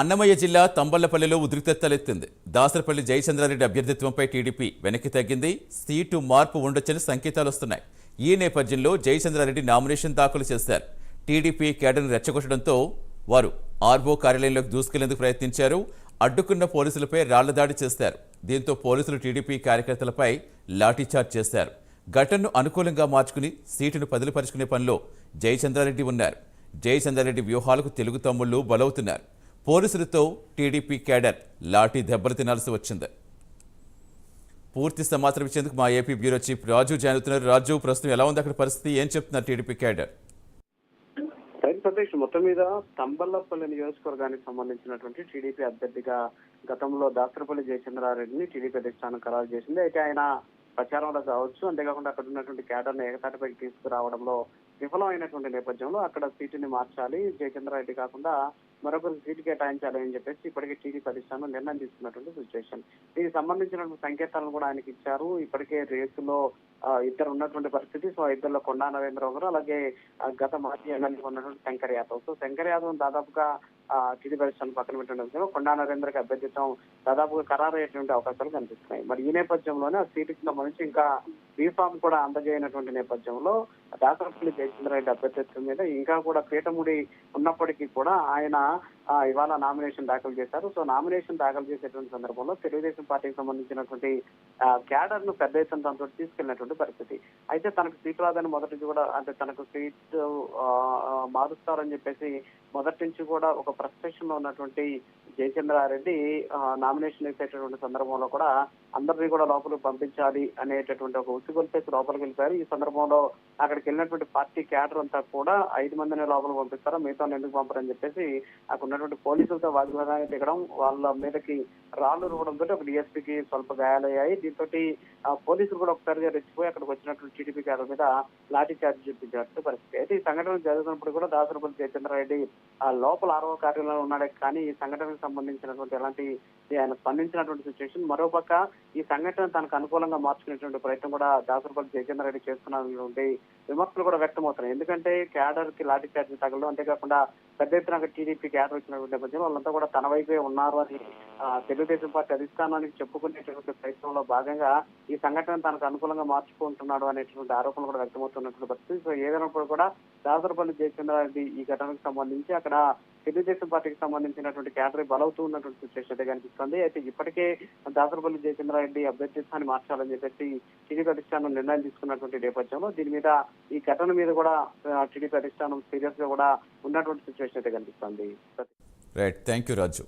అన్నమయ్య జిల్లా తంబళ్ళపల్లిలో ఉద్రిక్తత తలెత్తింది దాసరపల్లి జయచంద్రారెడ్డి అభ్యర్థిత్వంపై టీడీపీ వెనక్కి తగ్గింది. సీటు మార్పు ఉండొచ్చని సంకేతాలు వస్తున్నాయి ఈ నేపథ్యంలో జయచంద్రారెడ్డి నామినేషన్ దాఖలు చేశారు. టీడీపీ కేడర్ను రెచ్చగొట్టడంతో వారు ఆర్వో కార్యాలయంలోకి దూసుకెళ్ళేందుకు ప్రయత్నించారు. అడ్డుకున్న పోలీసులపై రాళ్ళ దాడి చేశారు. దీంతో పోలీసులు టీడీపీ కార్యకర్తలపై లాఠీచార్జ్ చేశారు. ఘటనను అనుకూలంగా మార్చుకుని సీటును పదిలిపరుచుకునే పనిలో జయచంద్రారెడ్డి ఉన్నారు. జయచంద్రారెడ్డి వ్యూహాలకు తెలుగు తమ్ముళ్ళు బలవుతున్నారు. పోలీసులతో టీడీపీ కేడర్ లాఠీ దెబ్బలు తినాల్సి వచ్చింది. పూర్తి సమాచారం ఇచ్చేందుకు మా AP bureau chief Raju join అవుతున్నారు. రాజు ప్రస్తుతం ఎలా ఉంది అక్కడ పరిస్థితి? ఏం చెప్తున్నారు టీడీపీ కేడర్ రైతు మొత్తం మీద తంబల్లపల్లి నియోజకవర్గానికి సంబంధించినటువంటి టీడీపీ అభ్యర్థిగా గతంలో దాసరపల్లి జయచంద్రారెడ్డిని టీడీపీ అధిష్టానం ఖరారు చేసింది. అయితే ఆయన ప్రచారంలో కావచ్చు. అంతేకాకుండా అక్కడ ఉన్నటువంటి కేడర్ను ఏకతాటిపైకి తీసుకురావడంలో విఫలమైనటువంటి నేపథ్యంలో అక్కడ సీటుని మార్చాలి. జయచంద్రారెడ్డి కాకుండా మరొకరికి సీటు కేటాయించాలి అని చెప్పేసి ఇప్పటికే టీడీపీ అధిష్టానం నిర్ణయం తీసుకున్నటువంటి సిచ్యువేషన్ దీనికి సంబంధించినటువంటి సంకేతాలను కూడా ఆయనకి ఇచ్చారు. ఇప్పటికే రేసులో ఇద్దరు ఉన్నటువంటి పరిస్థితి. సో ఇద్దరులో కొండా నరేంద్ర గారు అలాగే గత మాజీ ఎమ్మెల్యే ఉన్నటువంటి శంకర్ యాదవ్. సో శంకర్ యాదవ్ దాదాపుగా టీడీపీ అధిష్టానం పక్కన పెట్టిన విషయంలో కొండా నరేంద్రకి అభ్యర్థిత్వం దాదాపుగా ఖరారయ్యేటువంటి అవకాశాలు కనిపిస్తున్నాయి. మరి ఈ నేపథ్యంలోనే ఆ సీటుకి సంబంధించి ఇంకా బీఫామ్ కూడా అందజేయనటువంటి నేపథ్యంలో దాసరపల్లి జయచంద్రారెడ్డి అభ్యర్థిత్వం మీద ఇంకా కూడా పీఠముడి ఉన్నప్పటికీ కూడా ఆయన ఇవాళ నామినేషన్ దాఖలు చేశారు. సో నామినేషన్ దాఖలు చేసేటువంటి సందర్భంలో తెలుగుదేశం పార్టీకి సంబంధించినటువంటి క్యాడర్ను పెద్ద ఎత్తున తనతో తీసుకెళ్ళినటువంటి పరిస్థితి. అయితే తనకు సీట్ రాదని మొదటి నుంచి కూడా అంటే తనకు సీట్ మారుస్తారని చెప్పేసి మొదటి నుంచి కూడా ఒక ఫ్రస్ట్రేషన్లో ఉన్నటువంటి జయచంద్రారెడ్డి నామినేషన్ వేసేటటువంటి సందర్భంలో కూడా అందరినీ కూడా లోపలికి పంపించాలి అనేటటువంటి ఒక ఉసిగొలిపేసి లోపలికి వెళ్ళిపోయారు. ఈ సందర్భంలో అక్కడికి వెళ్ళినటువంటి పార్టీ క్యాడర్ అంతా కూడా ఐదు మందిని లోపల పంపిస్తారా. మిగతా ఎందుకు పంపరని చెప్పేసి అక్కడ ఉన్నటువంటి పోలీసులతో వాగ్వాదాన్ని దిగడం వాళ్ళ మీదకి రాళ్ళు రువడంతో ఒక డిఎస్పీకి స్వల్ప గాయాలయ్యాయి. దీంతో పోలీసులు కూడా ఒకసారిగా రెచ్చిపోయి అక్కడికి వచ్చినటువంటి టీడీపీ క్యాడర్ మీద లాఠీ చార్జ్ చూపించినట్టు పరిస్థితి. అయితే ఈ సంఘటన జరుగుతున్నప్పుడు కూడా దాసరపల్లి జయచంద్రారెడ్డి ఆ లోపల ఆరవ కార్యాలయంలో ఉన్నాడే. కానీ ఈ సంఘటనకు సంబంధించినటువంటి ఎలాంటి ఆయన స్పందించినటువంటి సిచ్యువేషన్ మరోపక్క ఈ సంఘటన తనకు అనుకూలంగా మార్చుకునేటువంటి ప్రయత్నం కూడా దాసరపల్లి జయచంద్రారెడ్డి చేస్తున్నటువంటి విమర్శలు కూడా వ్యక్తమవుతున్నాయి. ఎందుకంటే క్యాడర్కి లాఠీ చార్జ్ తగలడం అంతేకాకుండా పెద్ద ఎత్తున టీడీపీ క్యాడర్ వచ్చినటువంటి నేపథ్యంలో వాళ్ళంతా కూడా తన వైపే ఉన్నారు అని తెలుగుదేశం పార్టీ అధిష్టానానికి చెప్పుకునేటువంటి ప్రయత్నంలో భాగంగా ఈ సంఘటన తనకు అనుకూలంగా మార్చుకుంటున్నాడు అనేటువంటి ఆరోపణలు కూడా వ్యక్తమవుతున్నటువంటి పరిస్థితి. సో ఏదైనప్పుడు కూడా దాసరపల్లి జయచంద్రారెడ్డి ఈ ఘటనకు సంబంధించి అక్కడ తెలుగుదేశం పార్టీకి సంబంధించినటువంటి క్యాడర్ బలవుతూ ఉన్నటువంటి సిచ్యువేషన్ అయితే కనిపిస్తుంది. అయితే ఇప్పటికే దాసరపల్లి జయచంద్రారెడ్డి అభ్యర్థిత్వాన్ని మార్చాలని చెప్పేసి టీడీపీ అధిష్టానం నిర్ణయం తీసుకున్నటువంటి నేపథ్యంలో దీని మీద ఈ ఘటన మీద కూడా టీడీపీ అధిష్టానం సీరియస్గా కూడా ఉన్నటువంటి సిచ్యువేషన్ అయితే కనిపిస్తుంది. Right thank you Raju